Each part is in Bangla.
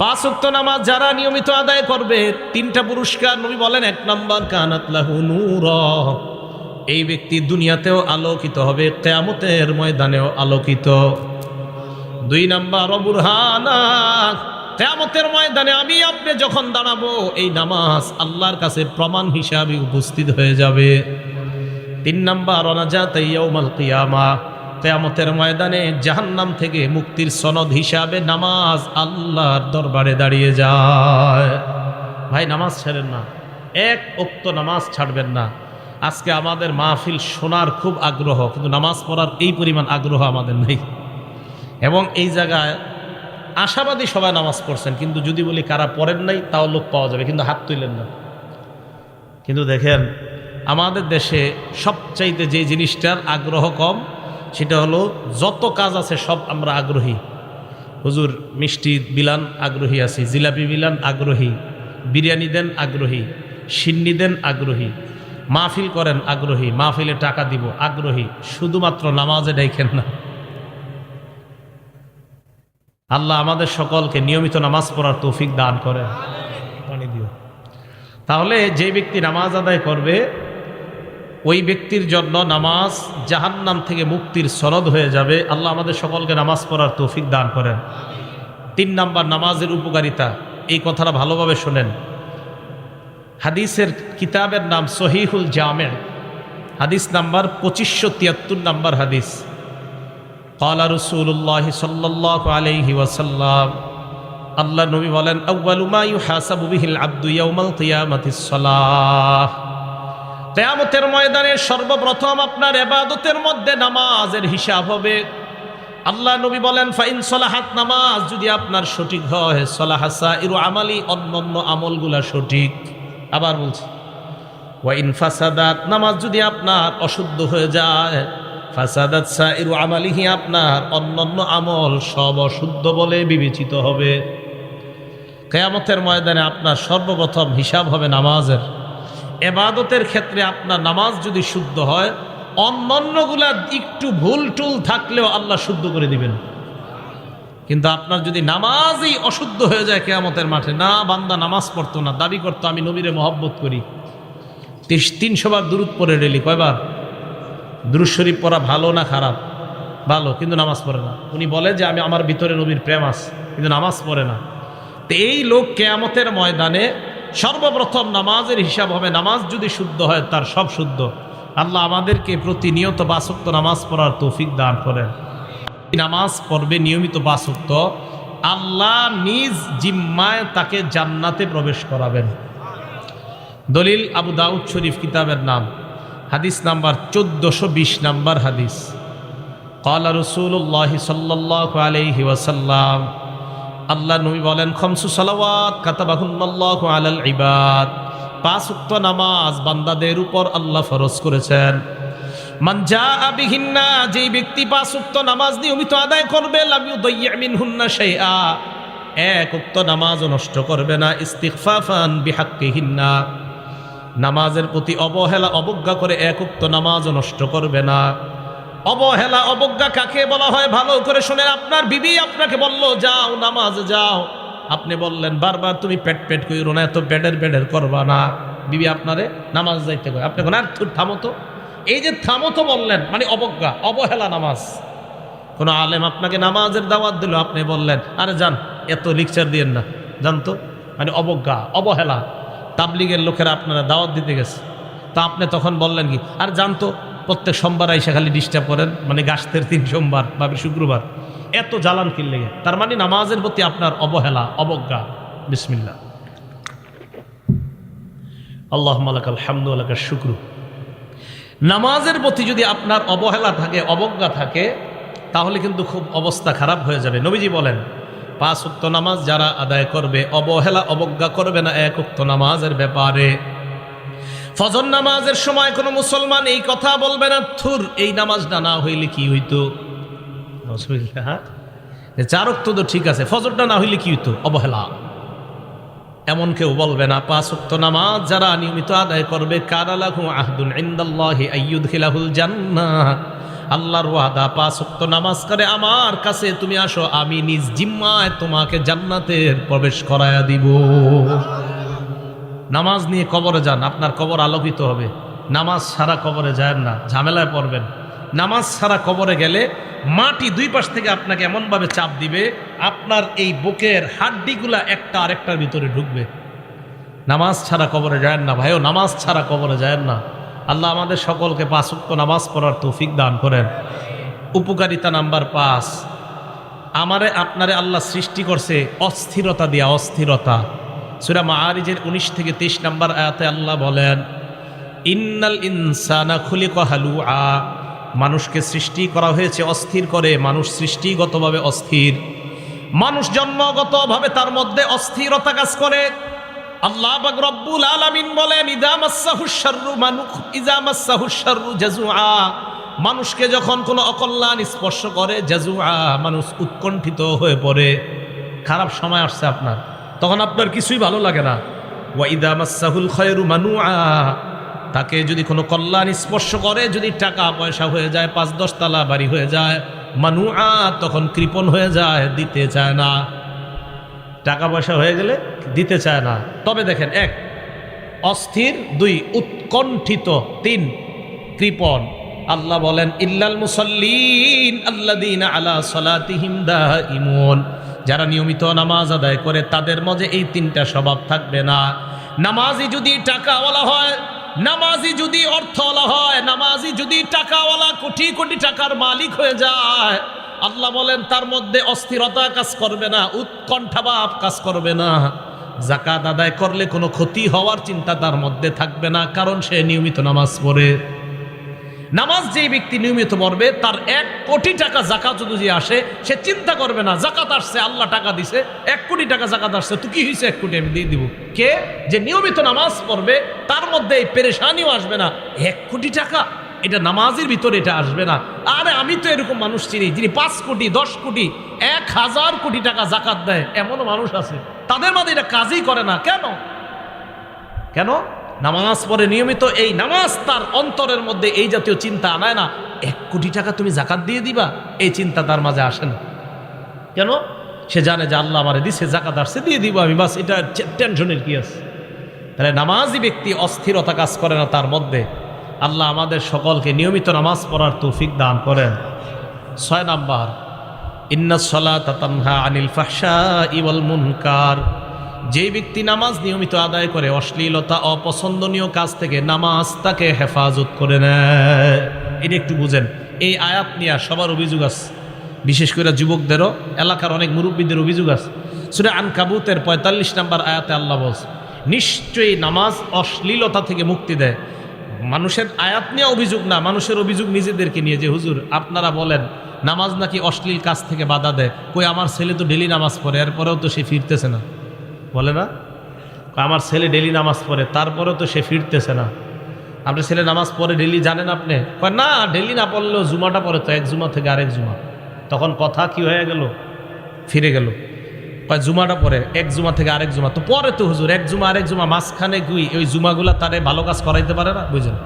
পাঁচ উক্ত নামাজ যারা নিয়মিত আদায় করবে, তিনটা পুরস্কার নবী বলেন, এক নম্বর কানাতলাহু নূর। এই ব্যক্তি দুনিয়াতেও আলোকিত হবে, কেয়ামতের ময়দানেও আলোকিত। দুই নাম্বার অবুরহানা কেয়ামতের ময়দানে আমি আপনি যখন দাঁড়াবো, এই নামাজ আল্লাহর কাছে প্রমাণ হিসাবে উপস্থিত হয়ে যাবে। তিন নাম্বার অনাজাত ইয়াউমাল কিয়ামা। কেয়ামতের ময়দানে জাহান্নাম থেকে মুক্তির সনদ হিসাবে নামাজ আল্লাহর দরবারে দাঁড়িয়ে যায়। ভাই, নামাজ ছাড়েন না। এক উক্ত নামাজ ছাড়বেন না। আজকে আমাদের মাহফিল শোনার খুব আগ্রহ, কিন্তু নামাজ পড়ার এই পরিমাণ আগ্রহ আমাদের নেই। এবং এই জায়গায় আশাবাদী সবাই নামাজ পড়ছেন, কিন্তু যদি বলি কারা পড়েন নাই, তাও লোক পাওয়া যাবে, কিন্তু হাত তুলেন না। কিন্তু দেখেন, আমাদের দেশে সবচাইতে যে জিনিসটার আগ্রহ কম সেটা হলো যত কাজ আছে সব আমরা আগ্রহী। হুজুর মিষ্টি বিলান আগ্রহী আছি জিলাপি বিলান আগ্রহী বিরিয়ানি দেন আগ্রহী সিন্নি দেন আগ্রহী মাহফিল করেন আগ্রহী মাহফিলে টাকা দিব আগ্রহী শুধুমাত্র নামাজে ডাইখেন না। আল্লাহ আমাদের সকলকে নিয়মিত নামাজ পড়ার তৌফিক দান করেন। পানি দিও তাহলে যে ব্যক্তি নামাজ আদায় করবে ওই ব্যক্তির জন্য নামাজ জাহান্নাম থেকে মুক্তির সনদ হয়ে যাবে। আল্লাহ আমাদের সকলকে নামাজ পড়ার তৌফিক দান করেন। তিন নাম্বার, নামাজের উপকারিতা। এই কথাটা ভালোভাবে শোনেন। হাদিসের কিতাবের নাম সহিহুল জামে। হাদিস নাম্বার পঁচিশশো তিয়াত্তর নাম্বার হাদিস। কলা রসুল্লাহ সাল্লি ওয়াসাল্লাম। আল্লাহ নবী বলেন আউ্বালুমায়ু হাসাবুবিহিল আব্দু ইয়াউমাল কিয়ামাতিস কিয়ামতের ময়দানে সর্বপ্রথম আপনার এবাদতের মধ্যে নামাজের হিসাব হবে। আল্লাহ নবী বলেন, ফাইন সলাহাত নামাজ, যদি আপনার সঠিক হয় সলাহাসা ইরু আমালি, অন্যান্য আমলগুলা সঠিক। আবার বলছি, ওয়াইন ফাসাদাত, নামাজ যদি আপনার অশুদ্ধ হয়ে যায়, ফাসাদাত সাইরু আমালিহি আপনার অন্যান্য আমল সব অশুদ্ধ বলে বিবেচিত হবে। কেয়ামতের ময়দানে আপনার সর্বপ্রথম হিসাব হবে নামাজের। এবাদতের ক্ষেত্রে আপনার নামাজ যদি শুদ্ধ হয়, অন্যান্যগুলা একটু ভুল টুল থাকলেও আল্লাহ শুদ্ধ করে দিবেন। কিন্তু আপনার যদি নামাজই অশুদ্ধ হয়ে যায় কেয়ামতের মাঠে, না, বান্দা নামাজ পড়তো না, দাবি করতো, আমি নবীরে মহব্বত করি। তিনশো বার দূরত পড়ে রেলি কয়বার? দুরুদ শরীফ পড়া ভালো না খারাপ? ভালো, কিন্তু নামাজ পড়ে না। উনি বলে যে, আমি আমার ভিতরে নবীর প্রেম আছে, কিন্তু নামাজ পড়ে না। তো এই লোক কেয়ামতের ময়দানে সর্বপ্রথম নামাজের হিসাব হবে, নামাজ যদি শুদ্ধ হয়, তার সব শুদ্ধ। আল্লাহ আমাদেরকে প্রতিনিয়ত বাসক্ত নামাজ পড়ার তৌফিক দান করেন। নামাজ পড়বে নিয়মিত বাসক্ত আল্লাহ নিজ জিম্মায় তাকে জান্নাতে প্রবেশ করাবেন। দলিল আবু দাউদ শরীফ কিতাবের নাম। হাদিস নাম্বার চোদ্দশো বিশ নাম্বার হাদিস। কলা রসুল্লাহ সাল্লাহ আলহি ওয়াসাল্লাম আল্লাহ নবী বলেন, খমসু সালাওয়াত কাতাবাহুল্লাহ আলাল ইবাদ। পাঁচ উক্ত নামাজ বান্দাদের উপর আল্লাহ ফরজ করেছেন। মানজা আবিহিন্না যেই ব্যক্তি পাঁচ উক্ত নামাজ নিয়মিত আদায় করবে লামিউ দইয়ামিন হুন্না শাইআ। এক উক্ত নামাজও নষ্ট করবে না, ইস্তিগফাফান বিহাক্কিহিন্না। নামাজের প্রতি অবহেলা, অবজ্ঞা করে এক উক্ত নামাজও নষ্ট করবে না। অবহেলা, অবজ্ঞা কাকে বলা হয়? ভালো করে শুনে আপনার বিবি আপনাকে বলল, যাও, নামাজ যাও। আপনি বললেন, বারবার তুমি পেট পেট কইরো না, এত পেটের পেটের করবা না। বিবি আপনারে নামাজ যাইতে কয়, আপনি কোন আর থামো তো। এই যে থামো তো বললেন মানে অবজ্ঞা, অবহেলা নামাজ। কোনো আলেম আপনাকে নামাজের দাওয়াত দিল, আপনি বললেন, আরে যান, এত লেকচার দিয়েন না। জানতো মানে অবজ্ঞা, অবহেলা। তাবলিগের লোকেরা আপনারা দাওয়াত দিতে গেছে। তা আপনি তখন বললেন কি, আর জানতো প্রত্যেক সোমবার আইসা খালি ডিস্টার্ব করেন মানে গাছের তিন সোমবার বা শুক্রবার। এত জ্বালান কিনলে তার মানে নামাজের প্রতি আপনার অবহেলা, অবজ্ঞা। বিসমিল্লা আল্লাহ মালাকাল হামদু আলাকার শুক্র। নামাজের প্রতি যদি আপনার অবহেলা থাকে, অবজ্ঞা থাকে, তাহলে কিন্তু খুব অবস্থা খারাপ হয়ে যাবে। নবীজি বলেন, পাঁচ উক্ত নামাজ যারা আদায় করবে, অবহেলা, অবজ্ঞা করবে না এক উক্ত নামাজের ব্যাপারে। ফজর নামাজের সময় কোনো মুসলমান এই কথা বলবে না, থুর, এই নামাজটা না হইলে কি হইতো? চার উক্ত তো ঠিক আছে, ফজরটা না হইলে কি হইতো? অবহেলা। এমন কেউ বলবে না, পাঁচ উক্ত নামাজ যারা নিয়মিত আদায় করবে আইয়ুদখিলাহুল জান্নাহ। আল্লাহর ওয়াদা, পাঁচ ওয়াক্ত নামাজ করে আমার কাছে তুমি আসো, আমি নিজ জিম্মায় তোমাকে জান্নাতের প্রবেশ করায়া দিব। নামাজ নিয়ে কবরে যান, আপনার কবর আলোকিত হবে। নামাজ ছাড়া কবরে যায় না, ঝামেলায় পড়বেন। নামাজ ছাড়া কবরে গেলে মাটি দুই পাশ থেকে আপনাকে এমনভাবে চাপ দিবে, আপনার এই বুকের হাড্ডিগুলা একটা আরেকটার ভিতরে ঢুকবে। নামাজ ছাড়া কবরে যায় না, ভাইও, নামাজ ছাড়া কবরে যায় না। আল্লাহ আমাদের সকলকে পাঁচক্ত নামাজ পড়ার তৌফিক দান করেন। উপকারিতা নাম্বার পাঁচ, আমারে, আপনারে আল্লাহ সৃষ্টি করছে অস্থিরতা দিয়া অস্থিরতা। সুরা মাআরিজের উনিশ থেকে তেইশ নম্বর আয়াতে আল্লাহ বলেন, ইন্নাল ইনসানা খুলিক হালুআ। মানুষকে সৃষ্টি করা হয়েছে অস্থির করে, মানুষ সৃষ্টিগতভাবে অস্থির। মানুষ জন্মগতভাবে তার মধ্যে অস্থিরতা কাজ করে। আল্লাহ রব্বুল আলামিন বলেন, ইদা মাসসাহু শাররু মানুখ ইজা মাসসাহু শাররু জাজুআ মানুষকে যখন কোনো অকল্যাণ স্পর্শ করে জাজুআ মানুষ উৎকণ্ঠিত হয়ে পড়ে। খারাপ সময় আসছে আপনার। তখন আপনার কিছুই ভালো লাগে না। ওয়া ইদা মাসসাহুল খায়রু মানুআ। তাকে যদি কোনো কল্যাণ স্পর্শ করে, যদি টাকা পয়সা হয়ে যায়, পাঁচ দশ তালা বাড়ি হয়ে যায়, মানুআ তখন কৃপণ হয়ে যায়, দিতে চায় না। টাকা পয়সা হয়ে গেলে দিতে চায় না। তবে দেখেন, এক, অস্থির, দুই, উৎকণ্ঠিত, তিন, কৃপণ। আল্লাহ বলেন, ইল্লাল মুসল্লিন আল্লাদিন আলা সলাতিহিম ইমন যারা নিয়মিত নামাজ আদায় করে, তাদের মধ্যে এই তিনটা স্বভাব থাকবে না। নামাজি যদি টাকাওয়ালা হয়, নামাজি যদি অর্থওয়ালা হয়, নামাজি যদি টাকাওয়ালা কোটি কোটি টাকার মালিক হয়ে যায়, আল্লাহ বলেন, তার মধ্যে অস্থিরতা কাজ করবে না, উৎকণ্ঠাভাব কাজ করবে না। জাকাত আদায় করলে কোনো ক্ষতি হওয়ার চিন্তা তার মধ্যে থাকবে না, কারণ সে নিয়মিত নামাজ পড়ে। নামাজ যেই ব্যক্তি নিয়মিত পড়বে তার এক কোটি টাকা জাকাত যদি যে আসে, সে চিন্তা করবে না জাকাত আসছে, আল্লাহ টাকা দিছে, এক কোটি টাকা জাকাত আসছে, তো কি হয়েছে এক কোটি আমি দিয়ে দিব? কে? যে নিয়মিত নামাজ পড়বে, তার মধ্যে এই পেরেশানিও আসবে না। এক কোটি টাকা? এটা নামাজের ভিতরে এটা আসবে না। আরে আমি তো এরকম মানুষ চিনি, যিনি পাঁচ কোটি, দশ কোটি, এক হাজার কোটি টাকা জাকাত দেয়, এমনও মানুষ আছে। তাদের মধ্যে এটা কাজই করে না। কেন? কেন? নামাজ পড়ে নিয়মিত এই নামাজ তার অন্তরের মধ্যে এই জাতীয় চিন্তা আনায় না। এক কোটি টাকা তুমি জাকাত দিয়ে দিবা, এই চিন্তা তার মাঝে আসে না। কেন? সে জানে যে আল্লাহ আমারে দিছে, জাকাত আসছে, দিয়ে দিব আমি, বাস এটা টেনশনের কি আছে? তাহলে নামাজি ব্যক্তি অস্থিরতা কাজ করে না তার মধ্যে। আল্লাহ আমাদের সকলকে নিয়মিত নামাজ পড়ার তৌফিক দান করেন। ছয় নাম্বার ইন্না সলা তাতানহা আনিল ফাহসা ইওয়াল মুনকার। যে ব্যক্তি নামাজ নিয়মিত আদায় করে, অশ্লীলতা, অপছন্দনীয় কাজ থেকে নামাজ তাকে হেফাজত করে নেয়। এটা একটু বুঝেন। এই আয়াত নিয়ে সবার অভিযোগ আছে। বিশেষ করে যুবকদেরও, এলাকার অনেক মুরব্বীদের অভিযোগ আছে। সুরে আন কাবুতের পঁয়তাল্লিশ নাম্বার আয়াতে আল্লাহ বলছে, নিশ্চয়ই নামাজ অশ্লীলতা থেকে মুক্তি দেয়। মানুষের আয়াত নিয়ে অভিযোগ না, মানুষের অভিযোগ নিজেদেরকে নিয়ে যে, হুজুর, আপনারা বলেন, নামাজ নাকি অশ্লীল কাজ থেকে বাধা দেয়? কই, আমার ছেলে তো ডেলি নামাজ পড়ে, এরপরেও তো সে ফিরতেছে না। বলে না? আমার ছেলে ডেলি নামাজ পড়ে তারপরেও তো সে ফিরতেছে না। আপনার ছেলে নামাজ পড়ে ডেলি জানেন আপনি? না ডেলি না পড়লেও জুমাটা পড়ে তো, এক জুমা থেকে আরেক জুমা। তখন কথা কি হয়ে গেল? ফিরে গেল। কয়, জুমাটা পরে এক জুমা থেকে আরেক জুমা। তো পরে তো হুজুর, এক জুমা, আরেক জুমা, মাঝখানে গুই, ওই জুমাগুলা তারে ভালো কাজ করাইতে পারে না? বুঝলেন?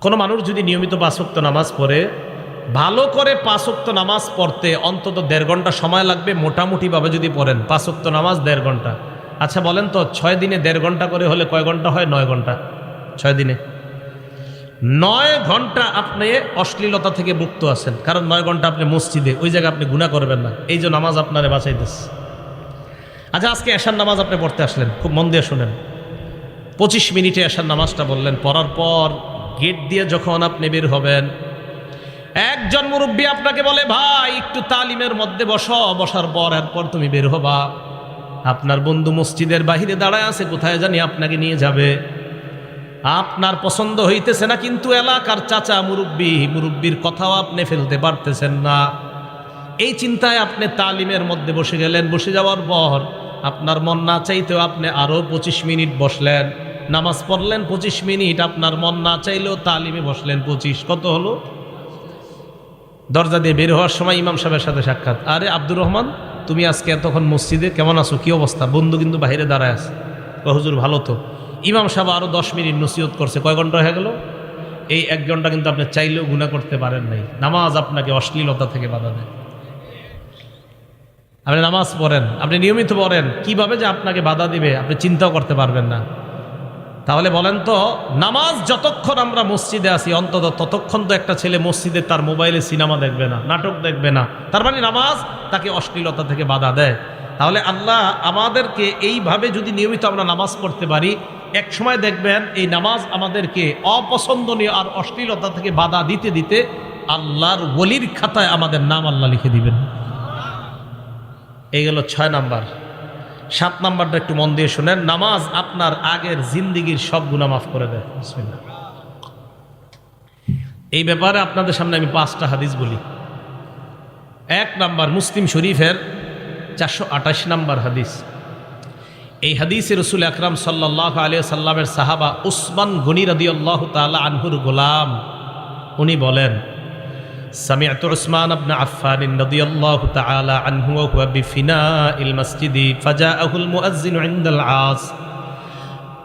কোনো মানুষ যদি নিয়মিত বাসক্ত নামাজ পড়ে ভালো করে পাঁচক্ত নামাজ পড়তে অন্তত দেড় ঘণ্টা সময় লাগবে, মোটামুটিভাবে যদি পড়েন পাঁচক্ত নামাজ দেড় ঘণ্টা। আচ্ছা বলেন তো, ছয় দিনে দেড় ঘণ্টা করে হলে কয় ঘণ্টা হয়? নয় ঘণ্টা। ছয় দিনে। নয় ঘণ্টা আপনি অশ্লীলতা থেকে মুক্ত আছেন, কারণ নয় ঘণ্টা আপনি মসজিদে, ওই জায়গায় আপনি গুণা করবেন না। এই যে নামাজ আপনারে বাঁচাইতেছে। আচ্ছা আজকে এশার নামাজ আপনি পড়তে আসলেন, খুব মন দিয়ে শুনেন। পঁচিশ মিনিটে এশার নামাজটা বললেন, পড়ার পর গেট দিয়ে যখন আপনি বের হবেন একজন মুরব্বী আপনাকে বলে, ভাই, একটু তালিমের মধ্যে বস, বসার পর এরপর তুমি বের হবা। আপনার বন্ধু মসজিদের বাহিরে দাঁড়ায় আছে, কোথায় জানি আপনাকে নিয়ে যাবে। আপনার পছন্দ হইতেছে না, কিন্তু এলাকার চাচা মুরব্বী, মুরব্বীর কথাও আপনি ফেলতে পারতেছেন না। এই চিন্তায় আপনি তালিমের মধ্যে বসে গেলেন। বসে যাওয়ার পর আপনার মন না চাইতেও আপনি আরও পঁচিশ মিনিট বসলেন। নামাজ পড়লেন পঁচিশ মিনিট, আপনার মন না চাইলেও তালিমে বসলেন পঁচিশ। কত হলো? দরজা দিয়ে বের হওয়ার সময় ইমাম সাহেবের সাথে সাক্ষাৎ। আরে আব্দুর রহমান, তুমি আজকে এতক্ষণ মসজিদে কেমন আছো? কি অবস্থা? বন্ধু কিন্তু বাইরে দাঁড়ায় আছে। হুজুর, ভালো তো। ইমাম সাহেব আরও দশ মিনিট নসিহত করছে। কয় ঘণ্টা হয়ে গেল? এই এক ঘণ্টা কিন্তু আপনি চাইলেও গুণা করতে পারেন নাই। নামাজ আপনাকে অশ্লীলতা থেকে বাধা দেয়। আপনি নামাজ পড়েন। আপনি নিয়মিত পড়েন। কীভাবে যে আপনাকে বাধা দিবে, আপনি চিন্তাও করতে পারবেন না। তাহলে বলেন তো, নামাজ যতক্ষণ আমরা মসজিদে আসি অন্তত ততক্ষণ তো একটা ছেলে মসজিদে তার মোবাইলে সিনেমা দেখবে না, নাটক দেখবে না। তার মানে নামাজ তাকে অশ্লীলতা থেকে বাধা দেয়। তাহলে আল্লাহ আমাদেরকে এইভাবে যদি নিয়মিত আমরা নামাজ পড়তে পারি, এক সময় দেখবেন এই নামাজ আমাদেরকে অপছন্দনীয় আর অশ্লীলতা থেকে বাধা দিতে দিতে আল্লাহর ওলির খাতায় আমাদের নাম আল্লাহ লিখে দিবেন। এই গেল ছয় নাম্বার। সাত নাম্বারটা একটু মন দিয়ে শুনেন। নামাজ আপনার আগের জিন্দিগির সব গুণা মাফ করে দেয়। এই ব্যাপারে আপনাদের সামনে আমি পাঁচটা হাদিস বলি। এক নাম্বার মুসলিম শরীফের চারশো আঠাশ নাম্বার হাদিস। এই হাদিসে রসুল আকরাম সাল্লাহ আলিয়া সাল্লামের সাহাবা উসমান গনি রদি আল্লাহ তালা আনহুর গোলাম, উনি বলেন سمعت عثمان بن عفان رضي الله تعالى عنه وهو بفناء المسجد فجاءه المؤذن عند العاص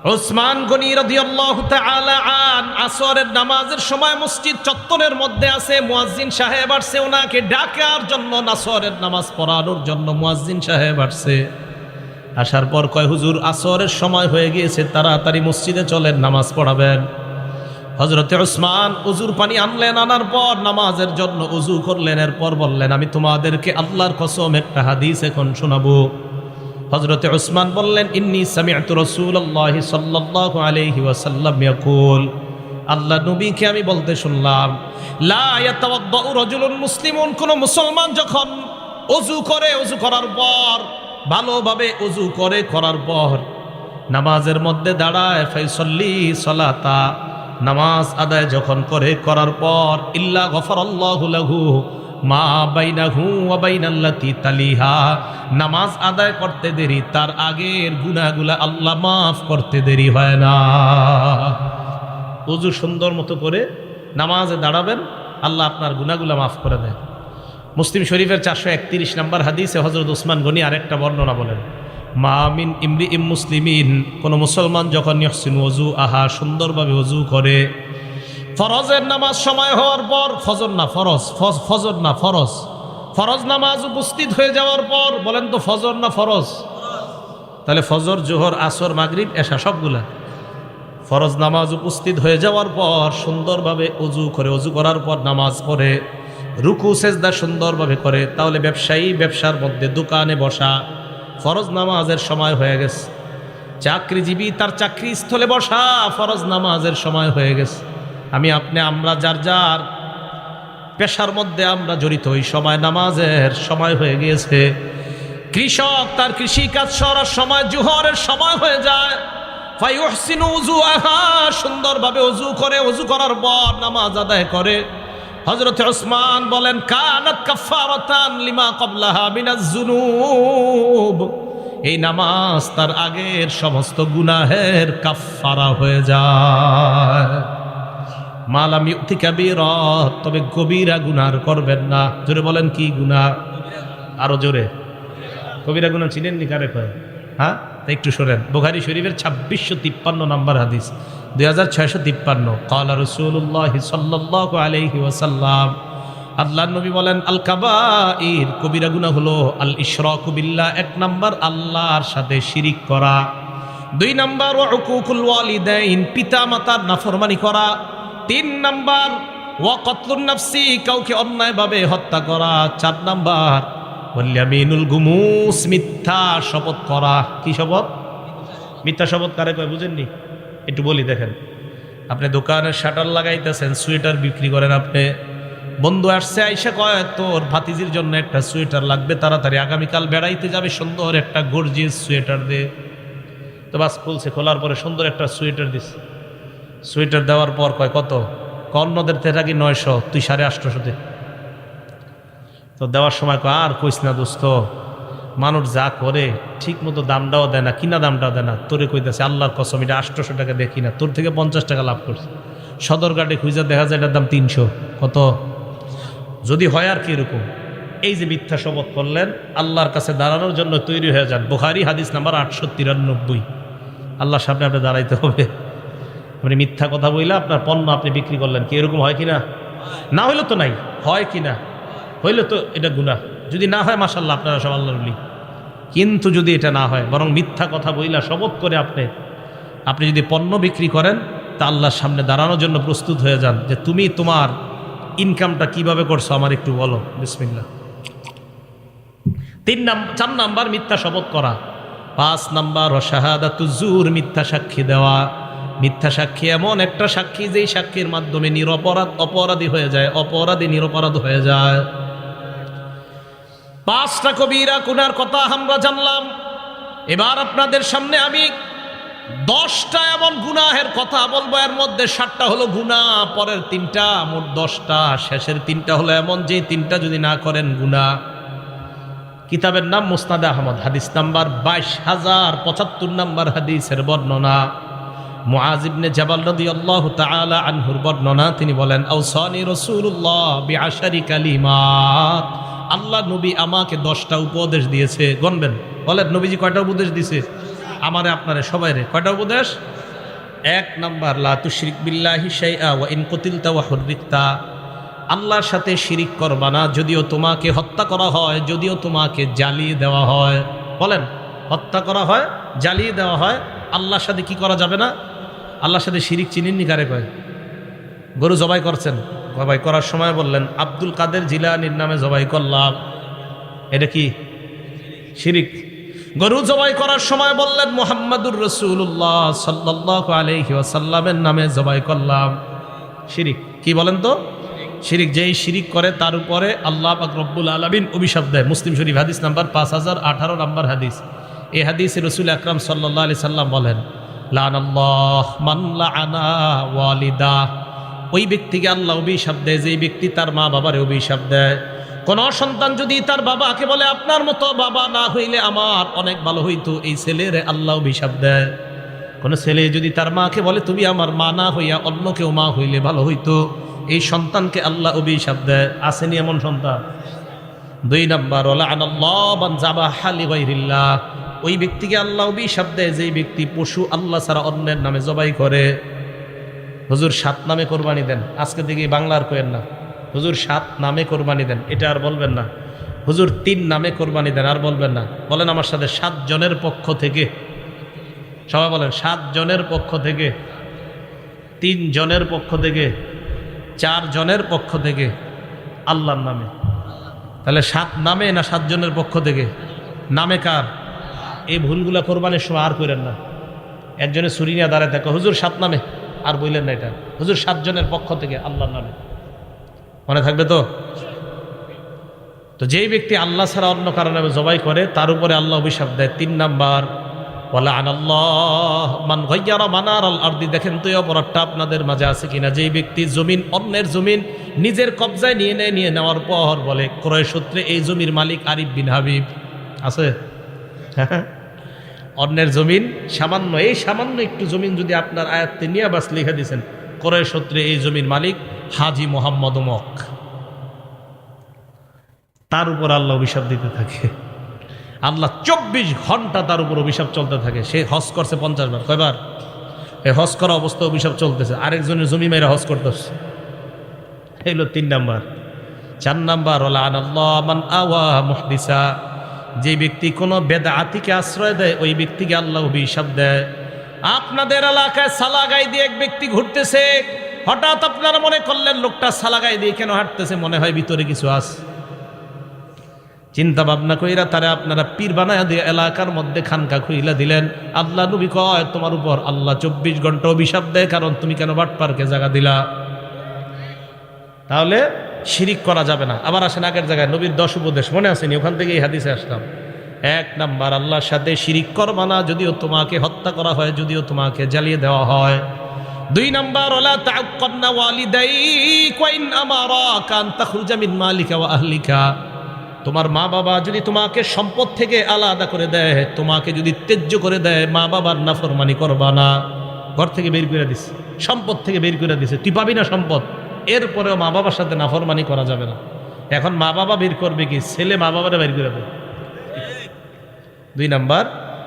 ওসমান গনি রাদিয়াল্লাহু তাআলা আন আসরের নামাজের সময় মসজিদ চত্বরের মধ্যে আছে মুয়াজ্জিন সাহেব আসছে ওনাকে ডাকার জন্য নাসরের নামাজ পড়ানোর জন্য মুয়াজ্জিন সাহেব আসছে আসার পর কয় হুজুর আসরের সময় হয়ে গিয়েছে তাড়াতাড়ি মসজিদে চলেন নামাজ পড়াবেন হজরতে ওসমান উজুর পানি আনলেন, আনার পর নামাজের জন্য উজু করলেন, এরপর বললেন, আমি তোমাদেরকে আল্লাহর কসম একটা হাদিস এখন শোনাবো। হজরতে ওসমান বললেন, ইন্নি সামিআতু রাসূলুল্লাহি সাল্লাল্লাহু আলাইহি ওয়াসাল্লাম ইয়াকুল। আল্লাহ নবীকে আমি বলতে শুনলাম রাজুলুন মুসলিমুন। কোন মুসলমান যখন অজু করে অজু করার পর, ভালোভাবে অজু করে করার পর নামাজের মধ্যে দাঁড়ায়, ফাইসল্লি সলাতা। নামাজ আদায় যখন করে, করার পর, ইল্লা গফরাল্লাহু লাহু মা বাইনাহু বাইনাল্লাতি তালিহা। নামাজ আদায় করতে দেরি, তার আগের গুনাহগুলা আল্লাহ মাফ করতে দেরি হয় না। উজু সুন্দর মতো করে নামাজে দাঁড়াবেন, আল্লাহ আপনার গুনাহগুলা মাফ করে দেন। মুসলিম শরীফের চারশো একত্রিশ নম্বর হাদিসে হজরত উসমান গনি আরেকটা বর্ণনা বলেন মামিন ইমরি ইম মুসলিমিন। কোনো মুসলমান যখন ইহসিন অজু আহা, সুন্দরভাবে অজু করে, ফরজের নামাজ সময় হওয়ার পর, ফজর না, ফরজ, ফজ- ফজর না, ফরজ ফরজ নামাজ উপস্থিত হয়ে যাওয়ার পর বলেন তো ফজর না ফরজ? তাহলে ফজর, জোহর, আসর, মাগরিব এসা সবগুলা। ফরজ নামাজ উপস্থিত হয়ে যাওয়ার পর, সুন্দরভাবে অজু করে অজু করার পর নামাজ পড়ে, রুকু, সেজদা সুন্দরভাবে করে, তাহলে ব্যবসায়ী, ব্যবসার মধ্যে দোকানে বসা ফরজ নামাজের সময় হয়ে গেছে। চাকরিজীবী তার চাকরি স্থলে বসা ফরজ নামাজের সময় হয়ে গেছে। আমি আপনি, আমরা যার যার পেশার মধ্যে আমরা জড়িত, ওই সময় নামাজের সময় হয়ে গিয়েছে। কৃষক তার কৃষি কাজ সরার সময় জুহরের সময় হয়ে যায়। সুন্দরভাবে অজু করে অজু করার পর নামাজ আদায় করে। হযরত ওসমান বলেন, কানাত কাফারাতান লিমা ক্বাবলাহা মিনাজ জুনুব এই নামাজ তার আগের সমস্ত গুনাহের কাফফারা হয়ে যায়। মালাম ইউতি কাবীরাত, তবে কবিরা গুনার করবেন না। জোরে বলেন, কি গুনাহ? আরও জোরে। কবিরা গুনা চিনেন নি কারে কয়? হ্যাঁ? তা একটু শোনেন। বুখারি শরীফের ছাব্বিশশো তিপ্পান্ন নম্বর হাদিস। দুই হাজার ছয়শো তিপ্পান্ন। কালা রসুল্লাহ সাল্লাহ আলহি ওয়াসাল্লাম। আল্লাহ নবী বলেন আল কাবাইর কবিরা গুনা হলো আল ইশরাক বিল্লাহ, এক নাম্বার আল্লাহর সাথে শিরিক করা। দুই নাম্বার ওয়াকুকুল ওয়ালিদাইন পিতা মাতার নাফরমানি করা। তিন নাম্বার, ওয়াকতলুন নাফসি, কাউকে অন্যায়ভাবে হত্যা করা। চার নাম্বার ওয়াল্যামিনুল গুমুস, মিথ্যা শপথ করা। কি শপথ? মিথ্যা শপথ কারে কয়, বুঝেননি? একটু বলি দেখেন, আপনি দোকানের শাটার লাগাইতেছেন, সোয়েটার বিক্রি করেন আপনি, বন্ধু আসছে, আইসা কয়, তোর ভাতিজির জন্য একটা সোয়েটার লাগবে, তাড়াতাড়ি আগামীকাল বেড়াইতে যাবে, সুন্দর একটা গর্জিয়াস সোয়েটার দে। তো বাস খুলছে, খোলার পরে সুন্দর একটা সোয়েটার দিছে। সোয়েটার দেওয়ার পর কয়, কত? কর্ণদের থেকে কি নয়শো, তুই সাড়ে আটশোশো তো দেওয়ার সময় কয়, আর কইস না দোস্ত মানুষ যা করে ঠিক মতো দামটাও দেয় না, কিনা দামটাও দেয় না। তোরে কইতেছে, আল্লাহর কসম, এটা আটশোশো টাকা দেখি না তোর থেকে পঞ্চাশ টাকা লাভ করছে। সদরঘাটে খুঁজে দেখা যায়, এটার দাম তিনশো। কত? যদি হয় আর কি এরকম? এই যে মিথ্যা শপথ করলেন, আল্লাহর কাছে দাঁড়ানোর জন্য তৈরি হয়ে যান। বুখারি হাদিস নাম্বার আটশো তিরানব্বই। আল্লাহর সামনে আপনি দাঁড়াইতে হবে। আপনি মিথ্যা কথা বললে আপনার পণ্য আপনি বিক্রি করলেন। কি এরকম হয় কি না না হইলে তো নাই। হয় কি না হইলে তো এটা গুনাহ। যদি না হয় মাসাল্লাহ আপনারা সব আল্লাহর বলি কিন্তু যদি এটা না হয়, বরং মিথ্যা কথা বইলা শপথ করে আপনি আপনি যদি পণ্য বিক্রি করেন, তা আল্লাহর সামনে দাঁড়ানোর জন্য প্রস্তুত হয়ে যান যে তুমি তোমার ইনকামটা কীভাবে করছ, আমার একটু বলো। বিসমিল্লা তিন নাম্বার চার নাম্বার, মিথ্যা শপথ করা। পাঁচ নাম্বার অশাহাদাতুজুর মিথ্যা সাক্ষী দেওয়া। মিথ্যা সাক্ষী এমন একটা সাক্ষী, যেই সাক্ষীর মাধ্যমে নিরপরাধ, অপরাধী হয়ে যায়, অপরাধী নিরপরাধ হয়ে যায়। পাঁচটা কবিরা কুনার কথা আমরা জানলাম। এবার আপনাদের সামনে আমি দশটা এমন গুনাহের কথা বলব। এর মধ্যে সাতটা হলো গুনাহ, পরের তিনটা, মোট দশটা, শেষের তিনটা হলো এমন। যে তিনটা যদি না করেন গুনাহ। কিতাবের নাম মুস্তাদ আহমদ, হাদিস নাম্বার বাইশ হাজার পঁচাত্তর নাম্বার হাদিসের বর্ণনা। মুআজিবনে জাবাল রদি আল্লাহ তাআলা আনহুর বর্ণনা, তিনি বলেন আউসানি রসুল্লাহ বিআশারি কালিমাত। আল্লাহ নবী আমাকে দশটা উপদেশ দিয়েছে। গনবেন বলেন, নবীজি কয়টা উপদেশ দিয়েছে আমারে, আপনারে সবাই রে কয়টা উপদেশ? এক নাম্বার, লা তুশরিক বিল্লাহি শাইআ ওয়া ইন কুতিলতা ওয়া হুররিকতা। আল্লাহর সাথে শিরিক করবা না, যদিও তোমাকে হত্যা করা হয়, যদিও তোমাকে জ্বালিয়ে দেওয়া হয়। বলেন, হত্যা করা হয়, জ্বালিয়ে দেওয়া হয়, আল্লাহর সাথে কি করা যাবে না? আল্লাহর সাথে শিরিক চিনিনি কারে কয়? গরু জবাই করছেন। জবাই করার সময় বললেন, আব্দুল কাদের জিলানির নামে জবাই করলাম। এটা কি? শিরিক। গরু জবাই করার সময় বললেন, মোহাম্মদুর রসুল্লাহ সাল্লাহ আলহি ওয়াসাল্লামের নামে জবাই করলাম। শিরিক। কি বলেন তো? শিরিক, যেই শিরিক করে তার উপরে আল্লাহ পাক রব্বুল আলমিন অভিশাপ দেয়। মুসলিম শরীফ হাদিস নাম্বার পাঁচ হাজার আঠারো নাম্বার হাদিস। এই হাদিস রসুল আকরাম সাল্লাহ আলি সাল্লাম বলেন লান আল্লাহ মান্লা আনা ওয়ালিদা। ওই ব্যক্তিকে আল্লাহ অভিশাপ দেয়, যেই ব্যক্তি তার মা বাবার অভিশাপ দেয়। কোন সন্তান যদি তার বাবাকে বলে, আপনার মতো বাবা না হইলে আমার অনেক ভালো হইতো। এই ছেলের আল্লাহ অভিশাপ দেয়। কোনো ছেলে যদি তার মাকে বলে, তুমি আমার মা না হইয়া অন্য কেউ মা হইলে ভালো হইতো। এই সন্তানকে আল্লাহ অভিশাপ দেয়। আসেনি এমন সন্তান? দুই নাম্বার ওই ব্যক্তিকে আল্লাহ অভিশাপ দেয়, যেই ব্যক্তি পশু আল্লাহ ছাড়া অন্যের নামে জবাই করে। হুজুর সাত নামে কোরবানি দেন। আজকে দিকে বাংলার কোয়েন না। হুজুর সাত নামে কোরবানি দেন। এটা আর বলবেন না। হুজুর তিন নামে কোরবানি দেন, আর বলবেন না। বলেন আমার সাথে সাত জনের পক্ষ থেকে। সবাই বলেন, সাত জনের পক্ষ থেকে, তিন জনের পক্ষ থেকে, চার জনের পক্ষ থেকে, আল্লাহর নামে। তাহলে সাত নামে না সাত জনের পক্ষ থেকে? নামে কার? এই ভুলগুলা কোরবানির সময় আর করেন না। একজনে ছুরি নিয়ে দাঁড়ায় থাকে। হুজুর সাত নামে। আর বললেন না এটা। হুজুর, সাতজনের পক্ষ থেকে আল্লাহর নামে। মনে থাকবে তো? তো যেই ব্যক্তি আল্লাহ ছাড়া অন্য কারণে জবাই করে, তার উপরে আল্লাহ অভিশাপ দেয়। তিন নাম্বার বলে আনাল্লাহ মান গইয়ারা মানার আল আরদি। দেখেন তো অপরাধটা আপনাদের মাঝে আছে কিনা? যেই ব্যক্তি জমিন, অন্যের জমিন নিজের কবজায় নিয়ে নেয়, নিয়ে নেওয়ার পর বলে, ক্রয় সূত্রে এই জমির মালিক আরিফ বিন হাবিব। আছে? অন্যের জমিন, সামান্য, এই সামান্য একটু জমিন যদি আপনার আয়াত্তে নিয়ে বাস লিখে দিয়েছেন ক্রয় সূত্রে এই জমির মালিক হাজি মোহাম্মদ মক। তার উপর আল্লাহ অভিশাপ দিতে থাকে। আল্লাহ চব্বিশ ঘণ্টা তার উপর অভিশাপ চলতে থাকে। সে হজ করছে পঞ্চাশ বার। কয়বার? এই হজ করা অবস্থা অভিশাপ চলতেছে। আরেকজনের জমি মেয়েরা হজ করতেছে। এগুলো তিন নাম্বার। চার নাম্বার ওলা আনাল্লাহ মান আওয়া মুহদিসা। যে ব্যক্তি কোনো বেদাতিকে আশ্রয় দেয়, ওই ব্যক্তিকে আল্লাহ অভিশাপ দেয়। আপনাদের এলাকায় সালাগাই দিয়ে এক ব্যক্তি ঘুরতেছে, হঠাৎ আপনারা মনে করলেন লোকটা সালাগাই দিয়ে কেন হাঁটতেছে, মনে হয় ভিতরে কিছু আছে। চিন্তা ভাবনা কইরা তারা আপনারা পীর বানায় দিয়ে এলাকার মধ্যে খানকা খুইলা দিলেন। আল্লাহ নবী কয়, তোমার উপর আল্লাহ চব্বিশ ঘণ্টা অভিশাপ দেয়, কারণ তুমি কেন বাট পার্কে জায়গা দিলা? তাহলে শিরিক করা যাবে না। আবার আসেন আগের জায়গায়, নবীর দশ উপদেশ, মনে আসেনি ওখান থেকে এই হাদিসে আসলাম। এক নাম্বার, আল্লাহর সাথে শিরিক করবা না, যদিও তোমাকে হত্যা করা হয়, যদিও তোমাকে জ্বালিয়ে দেওয়া হয়। দুই নাম্বার ওলা তাকুন্না ওয়ালিদাই কইন আমারা কান তাখরুজা মিন মালিকা ওয়া আহলিকা। তোমার মা বাবা যদি তোমাকে সম্পদ থেকে আলাদা করে দেয়, তোমাকে যদি তেজ্য করে দেয়, মা বাবার নাফরমানি করবা না। ঘর থেকে বের করে দিছে, সম্পদ থেকে বের করে দিছে। তুই পাবি না সম্পদ? এরপরেও মা বাবার সাথে নাফরমানি করা যাবে না। এখন মা বাবা বের করবে কি? ছেলে মা বাবারা বের করে দেবে। দুই নাম্বার,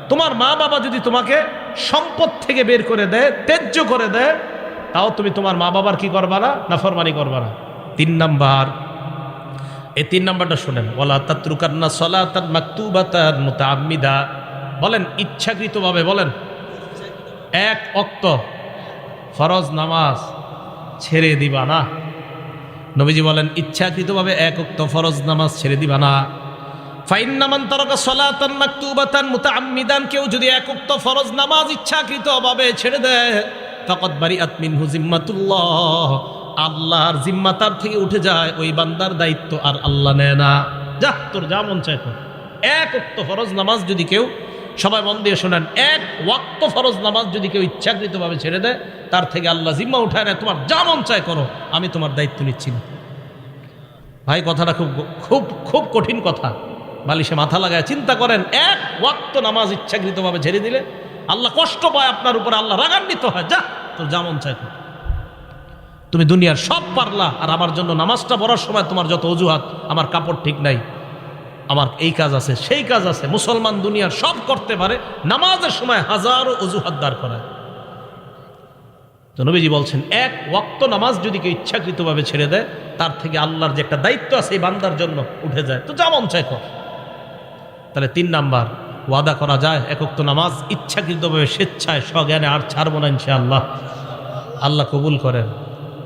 তোমার মা বাবা যদি তোমাকে সম্পদ থেকে বের করে দেয়, ত্যায্য করে দেয়, তাও তুমি তোমার মা বাবার কি করবা না? নাফরমানি করবা না। তিন নাম্বার, এই তিন নাম্বারটা শোনেন। ওলা তাত্রুকান্না সলাতান মাকতুবাতান মুতাআম্মিদা। বলেন, ইচ্ছাকৃতভাবে বলেন। এক অক্ত, ফরজ নামাজ। ছেড়ে দিবা না। নবীজি বলেন, ইচ্ছাকৃতভাবে এক অক্ত ফরজ নামাজ ছেড়ে দিবা না। ফাইন্নামান তারকা সলাতান মাকতুবাতান মুতাআম্মিদান, কেউ যদি এক উক্ত ফরজ নামাজ ইচ্ছাকৃতভাবে ছেড়ে দেয়, ফাকাদ বারিআত মিনহু জিম্মাতুল্লাহ। আল্লাহর জিম্মা তার থেকে উঠে যায়, ওই বান্দার দায়িত্ব আর আল্লাহ নেয় না। যা তোর যা মন চায় এক উক্ত ফরজ নামাজ যদি কেউ সবাই মন দিয়ে শোনেন, এক ওয়াক্ত ফরজ নামাজ যদি কেউ ইচ্ছাকৃতভাবে ছেড়ে দেয়, তার থেকে আল্লাহ জিম্মা উঠায় নেয়, তোমার যা মন চায় করো, আমি তোমার দায়িত্ব নিচ্ছি না। ভাই, কথাটা খুব খুব খুব কঠিন কথা। বালিশে মাথা লাগায় চিন্তা করেন, এক ওয়াক্ত নামাজ ইচ্ছাকৃতভাবে ছেড়ে দিলে আল্লাহ কষ্ট পায়, আপনার উপরে আল্লাহ রাগান্বিত হয়, যা, তোর যেমন চাই কর। তুমি দুনিয়ার সব পারলা, আর আমার জন্য নামাজটা পড়ার সময় তোমার যত অজুহাত, আমার কাপড় ঠিক নাই। আমার এই কাজ আছে, সেই কাজ আছে। মুসলমান দুনিয়ার সব করতে পারে, নামাজের সময় হাজারো অজুহাত দাঁড় করায়। তো নবীজি বলছেন, এক ওয়াক্ত নামাজ যদি কেউ ইচ্ছাকৃতভাবে ছেড়ে দেয়, তার থেকে আল্লাহর যে একটা দায়িত্ব আছে এই বান্দার জন্য উঠে যায়। তো যেমন চাই কর। তাহলে তিন নাম্বার, ওয়াদা করা যায় একক্ত নামাজ ইচ্ছাকৃতভাবে স্বেচ্ছায়, স্বজ্ঞানে আর ছাড়বো না ইনশাআল্লাহ। আল্লাহ কবুল করেন।